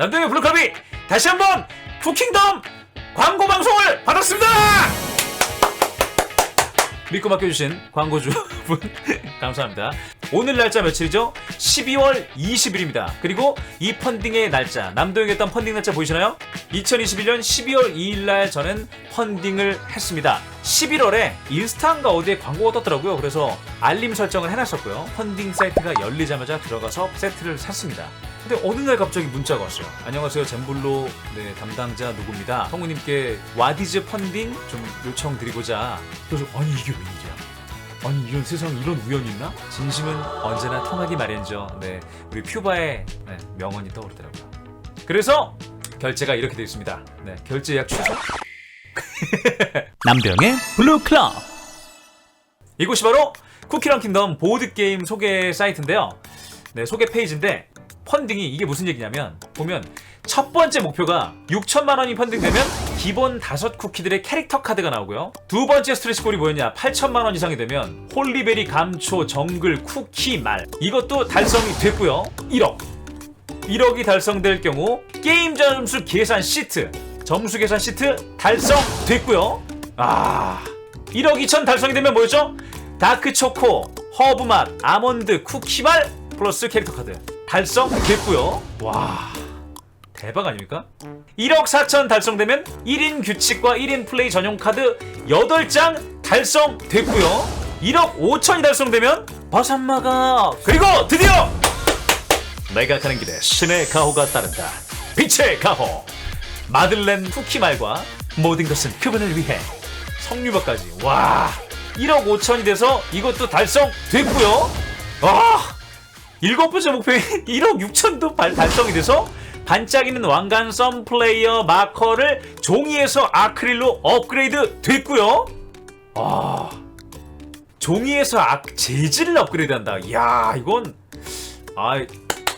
남동의 블루클럽이 다시 한번 쿠킹덤 광고 방송을 받았습니다! 믿고 맡겨주신 광고주 분 감사합니다. 오늘 날짜 며칠이죠? 12월 20일입니다. 그리고 이 펀딩의 날짜, 남도에게 했던 펀딩 날짜 보이시나요? 2021년 12월 2일 날 저는 펀딩을 했습니다. 11월에 인스타인가 어디에 광고가 떴더라고요. 그래서 알림 설정을 해놨었고요. 펀딩 사이트가 열리자마자 들어가서 세트를 샀습니다. 근데 어느 날 갑자기 문자가 왔어요. 안녕하세요. 젠블로 네, 담당자 누구입니다. 성우님께 와디즈 펀딩 좀 요청드리고자. 그래서 아니 이게 웬일이야? 아니 이런 세상 이런 우연이 있나? 진심은 언제나 통하기 마련이죠. 네, 우리 퓨바의 네, 명언이 떠오르더라고요. 그래서 결제가 이렇게 되어 있습니다. 네, 결제 예약 취소. 남병의 블루 클럽. 이곳이 바로 쿠키런 킹덤 보드 게임 소개 사이트인데요. 네, 소개 페이지인데 펀딩이 이게 무슨 얘기냐면 보면 첫 번째 목표가 6천만 원이 펀딩되면 기본 다섯 쿠키들의 캐릭터 카드가 나오고요. 두 번째 스트레치 골이 뭐였냐? 8천만 원 이상이 되면 홀리베리 감초 정글 쿠키 말 이것도 달성이 됐고요. 1억 1억이 달성될 경우 게임 점수 계산 시트 점수 계산 시트 달성됐고요. 아 1억 2천 달성이 되면 뭐였죠? 다크 초코, 허브 맛, 아몬드, 쿠키 말 플러스 캐릭터 카드 달성됐고요. 와 대박 아닙니까? 1억 4천 달성되면 1인 규칙과 1인 플레이 전용 카드 8장 달성됐고요. 1억 5천이 달성되면 버산마가 그리고 드디어 내가 가는 길에 신의 가호가 따른다. 빛의 가호. 마들렌 쿠키 말과 모든 것은 그분을 위해. 석류박까지. 와. 1억 5천이 돼서 이것도 달성됐고요. 와. 일곱 번째 목표인 1억 6천도 발- 달성이 돼서 반짝이는 왕관 썸 플레이어 마커를 종이에서 아크릴로 업그레이드 됐고요. 아. 종이에서 아, 재질을 업그레이드 한다. 이야, 이건 아,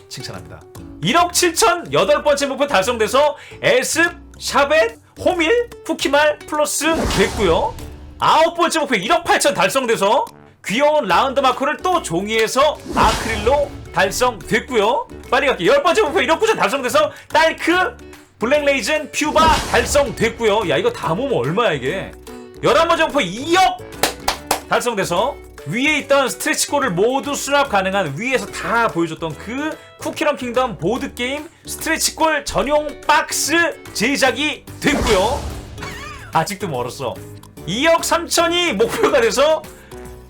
칭찬합니다. 1억 7천 여덟 번째 목표 달성돼서 에습, 샤벳, 호밀, 쿠키말 플러스 됐고요. 아홉 번째 목표 1억 8천 달성돼서 귀여운 라운드 마커를 또 종이에서 아크릴로 달성됐고요. 빨리 갈게요. 열 번째 목표 1억 9천 달성돼서 딸크, 블랙레이즌, 퓨바 달성됐고요. 야 이거 다 모으면 얼마야 이게? 열한 번째 목표 2억 달성돼서 위에 있던 스트레치골을 모두 수납 가능한 위에서 다 보여줬던 그 쿠키런 킹덤 보드 게임 스트레치골 전용 박스 제작이 됐고요. 아직도 멀었어. 2억 3천이 목표가 돼서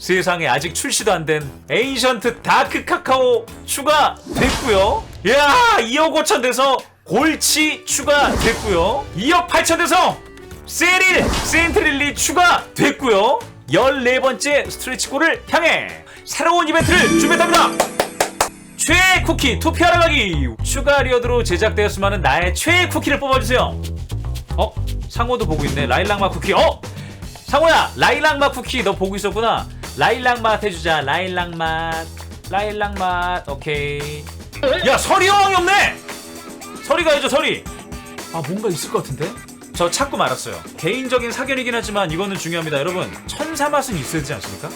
세상에 아직 출시도 안 된 에이전트 다크 카카오 추가됐고요. 야 2억 5천 돼서 골치 추가됐고요. 2억 8천 돼서 세릴 센트릴리 추가됐고요. 14번째 스트레치골을 향해 새로운 이벤트를 준비합니다. 최애 쿠키 투표하러 가기 추가 리어드로 제작되었으면 나의 최애 쿠키를 뽑아주세요. 어? 상호도 보고 있네. 라일락맛 쿠키. 어? 상호야, 라일락맛 쿠키 너 보고 있었구나. 라일락 맛 해주자. 라일락 맛. 라일락 맛. 오케이. 야, 서리 여왕이 없네. 서리가 해줘, 서리. 아, 뭔가 있을 것 같은데? 저 찾고 말았어요. 개인적인 사견이긴 하지만 이거는 중요합니다. 여러분, 천사 맛은 있어야 되지 않습니까?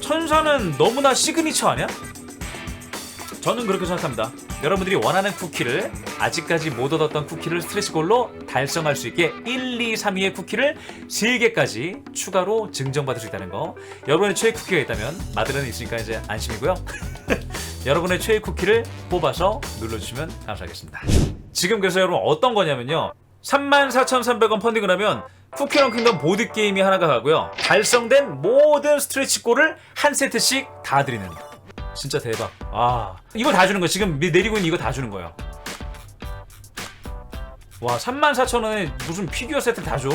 천사는 너무나 시그니처 아니야? 저는 그렇게 생각합니다. 여러분들이 원하는 쿠키를 아직까지 못 얻었던 쿠키를 스트레치골로 달성할 수 있게 1, 2, 3위의 쿠키를 3개까지 추가로 증정받을 수 있다는 거. 여러분의 최애 쿠키가 있다면 마드렌은 있으니까 이제 안심이고요. 여러분의 최애 쿠키를 뽑아서 눌러주시면 감사하겠습니다. 지금 그래서 여러분 어떤 거냐면요. 34,300원 펀딩을 하면 쿠키런 킹덤 보드 게임이 하나가 가고요. 달성된 모든 스트레치 골을 한 세트씩 다 드리는 진짜 대박. 아, 이거 다 주는 거 지금 미- 내리고 있는 이거 다 주는 거예요. 와, 34,000원에 무슨 피규어 세트 다 줘.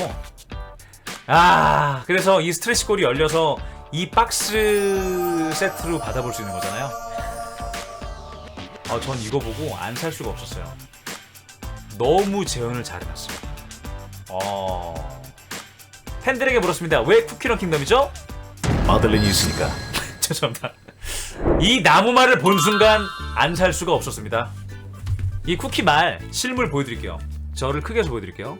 아, 그래서 이 스트레치 골이 열려서 이 박스 세트로 받아볼 수 있는 거잖아요. 아, 전 이거 보고 안 살 수가 없었어요. 너무 재현을 잘 해놨어요. 어. 팬들에게 물었습니다. 왜 쿠키런 킹덤이죠? 마들렌이 있으니까. 죄송합니다. 이 나무말을 본 순간 안 살 수가 없었습니다. 이 쿠키말 실물 보여드릴게요. 저를 크게 해서 보여드릴게요.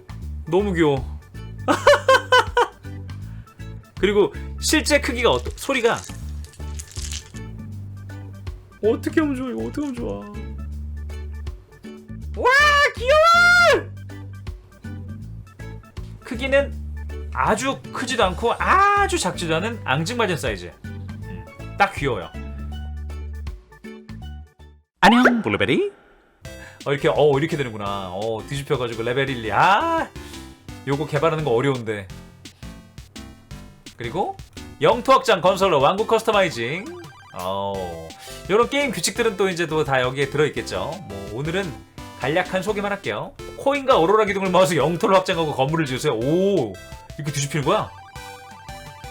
너무 귀여워. 그리고 실제 크기가 어떠, 소리가 어떻게 하면 좋아? 이거 어떻게 하면 좋아? 와 귀여워! 크기는 아주 크지도 않고 아주 작지도 않은 앙증맞은 사이즈. 음, 딱 귀여워요. 안녕 블루베리 어, 이렇게 어 이렇게 되는구나. 어 뒤집혀가지고 레벨 1, 2. 아 요거 개발하는 거 어려운데. 그리고 영토 확장 건설로 왕국 커스터마이징. 어 이런 게임 규칙들은 또 이제 또 다 여기에 들어 있겠죠. 뭐 오늘은 간략한 소개만 할게요. 코인과 오로라 기둥을 모아서 영토를 확장하고 건물을 지으세요. 오 이렇게 뒤집히는 거야?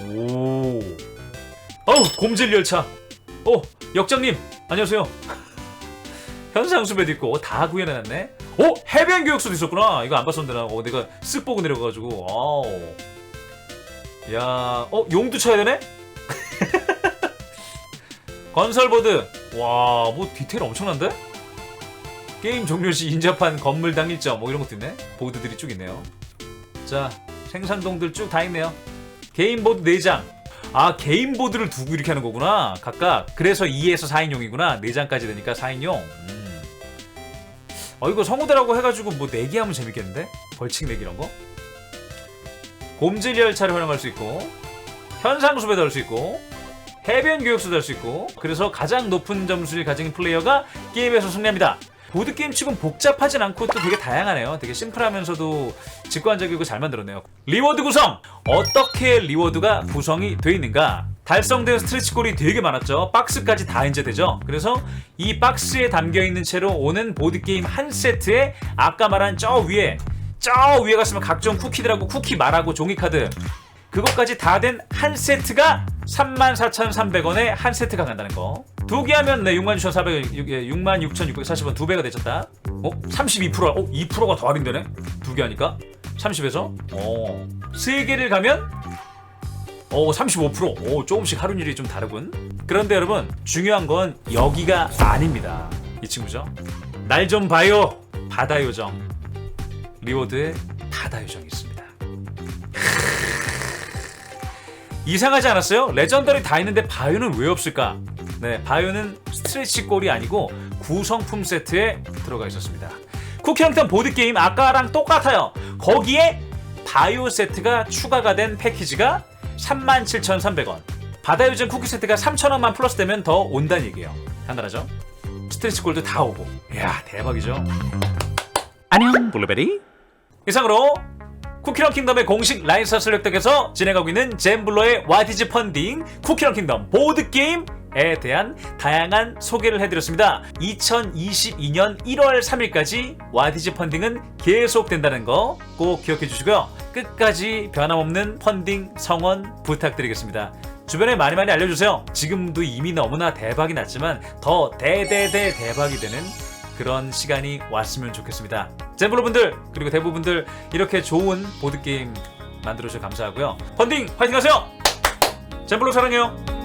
오. 어우 곰질 열차. 어 역장님 안녕하세요. 현상수배도 있고 어, 다 구해놨네. 오 해변 교육소도 있었구나. 이거 안 봤었는데 나 어, 내가 쓱 보고 내려가가지고. 아우. 야, 어 용도 쳐야 되네? 건설보드. 와, 뭐 디테일 엄청난데? 게임 종료 시 인접한 건물 당 일점 뭐 이런 것도 있네. 보드들이 쭉 있네요. 자, 생산동들 쭉 다 있네요. 개인보드 4장. 아, 개인보드를 두고 이렇게 하는 거구나. 각각. 그래서 2에서 4인용이구나. 4장까지 되니까 4인용. 음. 어, 이거 성우들하고 해가지고 뭐 내기하면 재밌겠는데? 벌칙 내기 이런 거? 곰질 열차를 활용할 수 있고, 현상 수배도 할 수 있고, 해변 교육소도 할 수 있고, 그래서 가장 높은 점수를 가진 플레이어가 게임에서 승리합니다. 보드게임 치곤 복잡하진 않고 또 되게 다양하네요. 되게 심플하면서도 직관적이고 잘 만들었네요. 리워드 구성! 어떻게 리워드가 구성이 되어 있는가? 달성된 스트레치 골이 되게 많았죠. 박스까지 다 인제되죠. 그래서 이 박스에 담겨 있는 채로 오는 보드 게임 한 세트에 아까 말한 저 위에 저 위에 갔으면 각종 쿠키들하고 쿠키 말하고 종이 카드 그것까지 다 된 한 세트가 34,300원에 한 세트가 간다는 거. 두 개 하면 네, 66,400원, 66,640원 두 배가 되셨다. 어? 32%, 어? 2%가 더 할인되네? 두 개 하니까? 30에서? 어. 세 개를 가면? 어, 35%. 오, 조금씩 할인율이 좀 다르군. 그런데 여러분, 중요한 건 여기가 아닙니다. 이 친구죠. 날 좀 봐요. 바다 요정. 리워드에 바다 요정이 있습니다. 이상하지 않았어요? 레전더리 다 있는데 바이오는 왜 없을까? 네, 바이오는 스트레치 골이 아니고 구성품 세트에 들어가 있었습니다. 쿠키 형태 보드게임 아까랑 똑같아요. 거기에 바이오 세트가 추가가 된 패키지가 37,300원. 바다 요즘 쿠키 세트가 3,000원만 플러스 되면 더 온다는 얘기예요. 간단하죠? 스트레치 골도 다 오고. 이야, 대박이죠? 안녕 블루베리 이상으로 쿠키런 킹덤의 공식 라이선 슬랩덕에서 진행하고 있는 젠블러의 와디즈 펀딩 쿠키런 킹덤 보드게임 에 대한 다양한 소개를 해드렸습니다. 2022년 1월 3일까지 와디즈 펀딩은 계속된다는 거 꼭 기억해 주시고요. 끝까지 변함없는 펀딩 성원 부탁드리겠습니다. 주변에 많이 많이 알려주세요. 지금도 이미 너무나 대박이 났지만 더 대대대 대박이 되는 그런 시간이 왔으면 좋겠습니다. 젠블러분들 그리고 대부분들 이렇게 좋은 보드게임 만들어주셔서 감사하고요. 펀딩 화이팅 하세요! 젠블러 사랑해요!